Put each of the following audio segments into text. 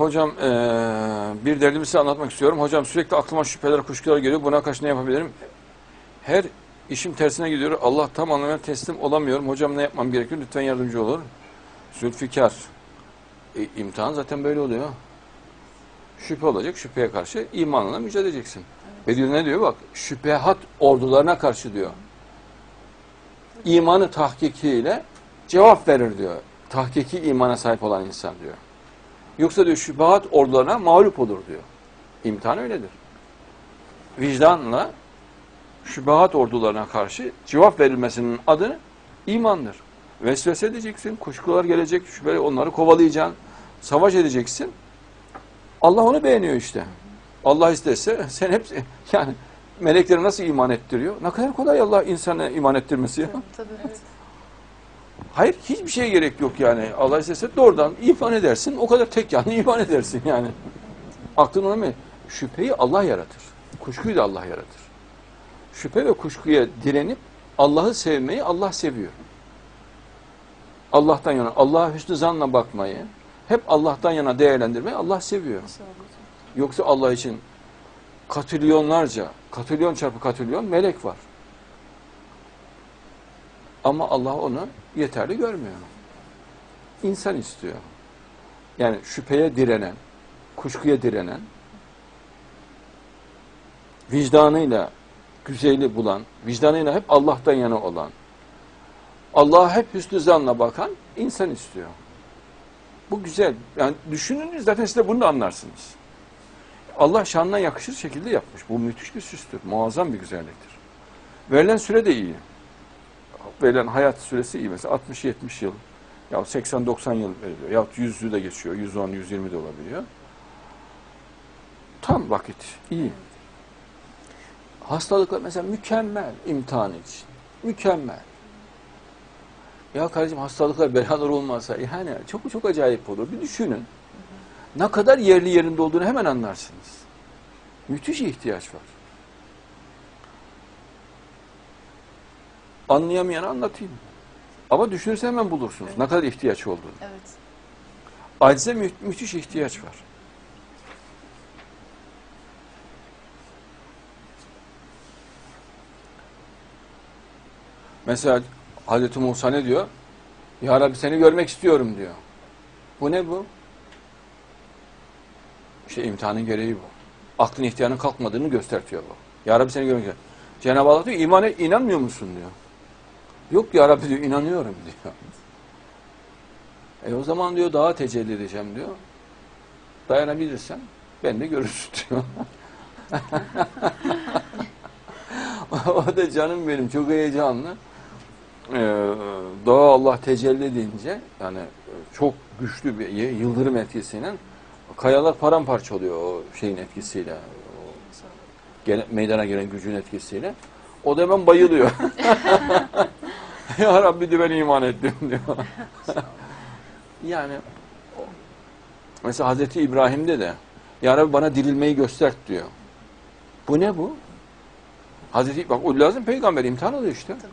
Hocam eee, bir derdimi size anlatmak istiyorum. Hocam sürekli aklıma şüpheler, kuşkular geliyor. Buna karşı ne yapabilirim? Her işim tersine gidiyor. Allah tam anlamıyla teslim olamıyorum. Hocam ne yapmam gerekiyor? Lütfen yardımcı olur. Zülfikar. E, imtihan zaten böyle oluyor. Şüphe olacak. Şüpheye karşı imanla mücadele edeceksin. Ve diyor ne diyor? Bak şüphehat ordularına karşı diyor. İmanı tahkikiyle cevap verir diyor. Tahkiki imana sahip olan insan diyor. Yoksa diyor şüphehat ordularına mağlup olur diyor. İmtihan öyledir. Vicdanla şüphehat ordularına karşı cevap verilmesinin adı imandır. Vesvese edeceksin, kuşkular gelecek, şüpheli onları kovalayacaksın, savaş edeceksin. Allah onu beğeniyor işte. Allah istese sen hep yani melekleri nasıl iman ettiriyor? Ne kadar kolay Allah insana iman ettirmesi ya. Tabii evet. Hayır hiçbir şeye gerek yok yani. Allah istese doğrudan iman edersin. O kadar tek yani iman edersin yani. Aklın ona mı? Şüpheyi Allah yaratır. Kuşkuyu da Allah yaratır. Şüphe ve kuşkuya direnip Allah'ı sevmeyi Allah seviyor. Allah'tan yana, Allah'a hüsnü zanla bakmayı, hep Allah'tan yana değerlendirmeyi Allah seviyor. Yoksa Allah için katrilyonlarca, katrilyon çarpı katrilyon melek var. Ama Allah onu yeterli görmüyor. İnsan istiyor. Yani şüpheye direnen, kuşkuya direnen, vicdanıyla güzeli bulan, vicdanıyla hep Allah'tan yana olan, Allah'a hep hüsnü zanla bakan insan istiyor. Bu güzel. Yani düşünün zaten siz de bunu da anlarsınız. Allah şanına yakışır şekilde yapmış. Bu müthiş bir süstür. Muazzam bir güzelliktir. Verilen süre de iyi. Verilen hayat süresi iyi. Mesela 60-70 yıl ya 80-90 yıl veriliyor. Ya 100'ü de geçiyor. 110-120 de olabiliyor. Tam vakit. iyi. Hastalıklar mesela mükemmel imtihan için. Mükemmel. Ya kardeşim hastalıklar belalar olmasa yani çok çok acayip olur. Bir düşünün. Ne kadar yerli yerinde olduğunu hemen anlarsınız. Müthiş ihtiyaç var. Anlayamayanı anlatayım. Ama düşünürse hemen bulursunuz. Ne kadar ihtiyaç olduğunu. Evet. Acize mü- müthiş ihtiyaç var. Mesela Hazreti Musa ne diyor? Ya Rabbi seni görmek istiyorum diyor. Bu ne bu? İşte imtihanın gereği bu. Aklın ihtiyarının kalkmadığını göstertiyor bu. Ya Rabbi seni görmek istiyorum. Cenab-ı Allah diyor imana inanmıyor musun diyor. Yok ya Rabbi diyor inanıyorum diyor. E o zaman diyor daha tecelli edeceğim diyor. Dayanabilirsen ben de görürsün diyor. o da canım benim çok heyecanlı. Ee, daha Allah tecelli edince yani çok güçlü bir yıldırım etkisiyle kayalar paramparça oluyor o şeyin etkisiyle. O gele- meydana gelen gücün etkisiyle. O da hemen bayılıyor. ya Rabbi diyor ben iman ettim diyor. Yani mesela Hazreti İbrahim'de de Ya Rabbi bana dirilmeyi göster diyor. Bu ne bu? Hazreti bak o lazım peygamber imtihan oluyor işte. Tabii. Tabii.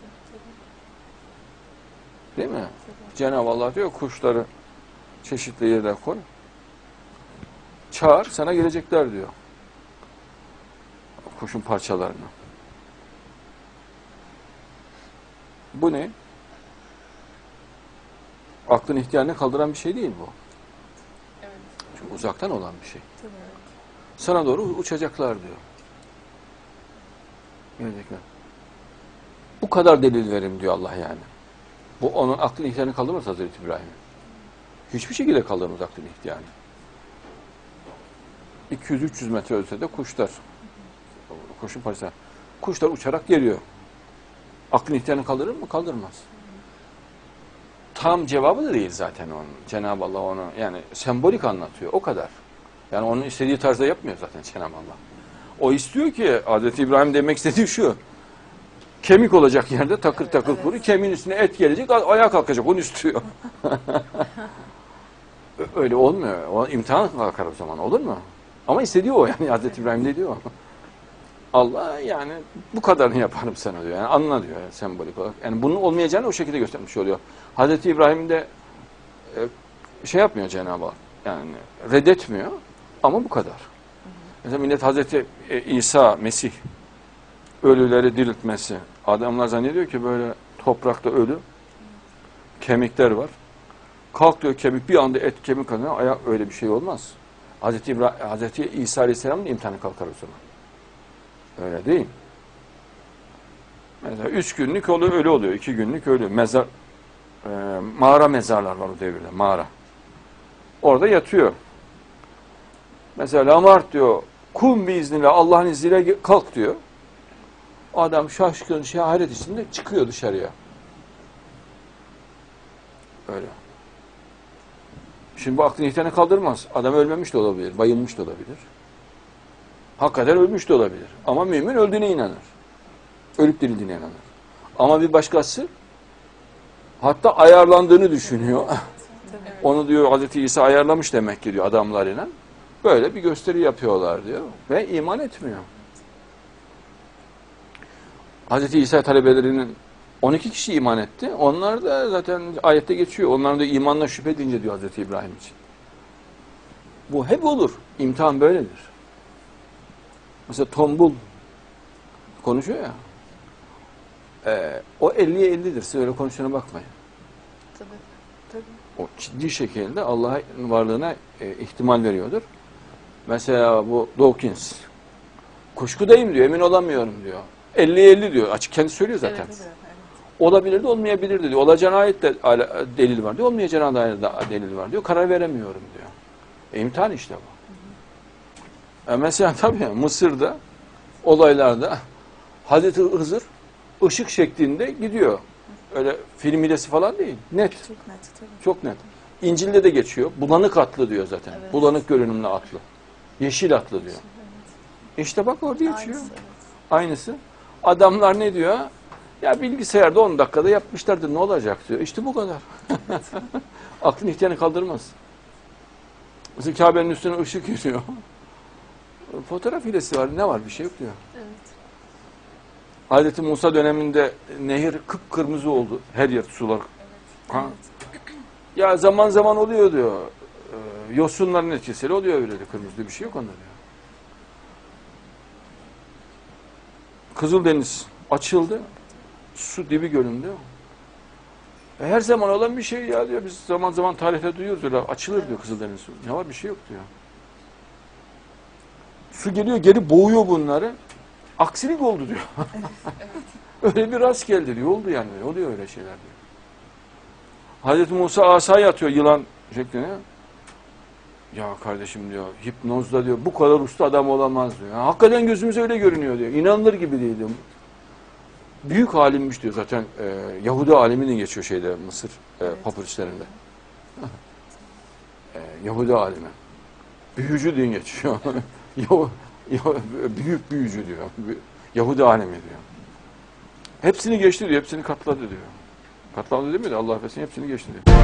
Değil mi? Cenab-ı Allah diyor kuşları çeşitli yerlere koy. Çağır sana gelecekler diyor. Kuşun parçalarını. Bu ne? Aklın ihtiyarını kaldıran bir şey değil bu. Evet. Çünkü uzaktan olan bir şey. Tabii. Sana doğru uçacaklar diyor. Gelecekler. Bu kadar delil verim diyor Allah yani. Bu onun aklın ihtiyarını kaldırmaz Hazreti İbrahim'in. Hiçbir şekilde kaldırmaz aklın ihtiyarını. 200-300 metre ötede kuşlar. Kuşun parçası. Kuşlar uçarak geliyor. Aklın ihtiyarını kaldırır mı? Kaldırmaz. Tam cevabı da değil zaten onun. Cenab-ı Allah onu yani sembolik anlatıyor. O kadar. Yani onun istediği tarzda yapmıyor zaten Cenab-ı Allah. O istiyor ki Hazreti İbrahim demek istediği şu. Kemik olacak yerde takır Evet, takır evet. kuru. Kemiğin üstüne et gelecek. Ayağa kalkacak. Onu istiyor. Öyle olmuyor. O imtihan kalkar o zaman. Olur mu? Ama istediği o yani. Hazreti İbrahim ne diyor? Allah yani bu kadarını yaparım sana diyor. Yani anla diyor yani sembolik olarak. Yani bunun olmayacağını o şekilde göstermiş oluyor. Hazreti İbrahim de e, şey yapmıyor Cenab-ı Allah. Yani reddetmiyor ama bu kadar. Mesela millet Hazreti e, İsa, Mesih ölüleri diriltmesi. Adamlar zannediyor ki böyle toprakta ölü kemikler var. Kalk diyor kemik bir anda et kemik alıyor. Ayak öyle bir şey olmaz. Hazreti, İbra Hazreti İsa Aleyhisselam'ın imtihanı kalkar o zaman. Öyle değil. Mesela üç günlük oluyor, ölü oluyor. iki günlük ölü. Mezar, e, mağara mezarlar var o devirde. Mağara. Orada yatıyor. Mesela Lamart diyor, kum biiznillah Allah'ın izniyle kalk diyor. Adam şaşkın, şeharet içinde çıkıyor dışarıya. Öyle. Şimdi bu aklını ihtiyana kaldırmaz. Adam ölmemiş de olabilir, bayılmış da olabilir. Hakikaten ölmüş de olabilir. Ama mümin öldüğüne inanır. Ölüp dirildiğine inanır. Ama bir başkası hatta ayarlandığını düşünüyor. Onu diyor Hazreti İsa ayarlamış demek ki diyor adamlarıyla. Böyle bir gösteri yapıyorlar diyor. Ve iman etmiyor. Hazreti İsa talebelerinin 12 kişi iman etti. Onlar da zaten ayette geçiyor. Onların da imanla şüphe edince diyor Hazreti İbrahim için. Bu hep olur. İmtihan böyledir. Mesela tombul konuşuyor ya. Ee, o 50'ye 50'dir. Siz öyle konuştuğuna bakmayın. Tabii. Tabii. O ciddi şekilde Allah'ın varlığına e, ihtimal veriyordur. Mesela bu Dawkins. Kuşkudayım diyor, emin olamıyorum diyor. 50'ye 50 diyor. Açık kendi söylüyor zaten. Evet, evet. Olabilirdi, olmayabilirdi diyor. Olacağına ait de delil var diyor. Olmayacağına dair de delil var diyor. Karar veremiyorum diyor. E, imtihan işte bu. E, mesela tabii Mısır'da olaylarda Hazreti Hızır ışık şeklinde gidiyor. Öyle film hilesi falan değil. Net. Çok net tabii. Çok net. İncil'de de geçiyor. Bulanık atlı diyor zaten. Evet. Bulanık görünümlü atlı. Yeşil atlı diyor. İşte bak orada geçiyor. Aynısı, evet. Aynısı. Adamlar ne diyor? Ya bilgisayarda 10 dakikada yapmışlardı ne olacak diyor. İşte bu kadar. Aklın ihtiyarını kaldırmaz. Mesela Kabe'nin üstüne ışık yürüyor. Fotoğraf hilesi var. Ne var? Bir şey yok diyor. Evet. Hazreti Musa döneminde nehir kıpkırmızı oldu. Her yer sular. Ha? Ya zaman zaman oluyor diyor. Ee, yosunların etkisiyle oluyor öyle de kırmızı bir şey yok onda diyor. Kızıldeniz açıldı. Su dibi göründü. E, her zaman olan bir şey ya diyor. Biz zaman zaman tarihte duyuyoruz öyle. Açılır diyor Kızıldeniz. Ne var bir şey yok diyor. Su geliyor geri boğuyor bunları. Aksilik oldu diyor. öyle bir rast geldi diyor. Oldu yani. Oluyor öyle şeyler diyor. Hazreti Musa asayı atıyor yılan şekline. Ya kardeşim diyor hipnozda diyor bu kadar usta adam olamaz diyor. Ya, hakikaten gözümüze öyle görünüyor diyor. İnanılır gibi değil diyor. Büyük alimmiş diyor zaten e, Yahudi aliminin geçiyor şeyde Mısır e, Evet. papır işlerinde. e, Yahudi alimi. Büyücü diye geçiyor. Büyük büyücü diyor. Yahudi alemi diyor. Hepsini geçti diyor. Hepsini katladı diyor. Katlandı değil mi? Allah affetsin hepsini geçti diyor.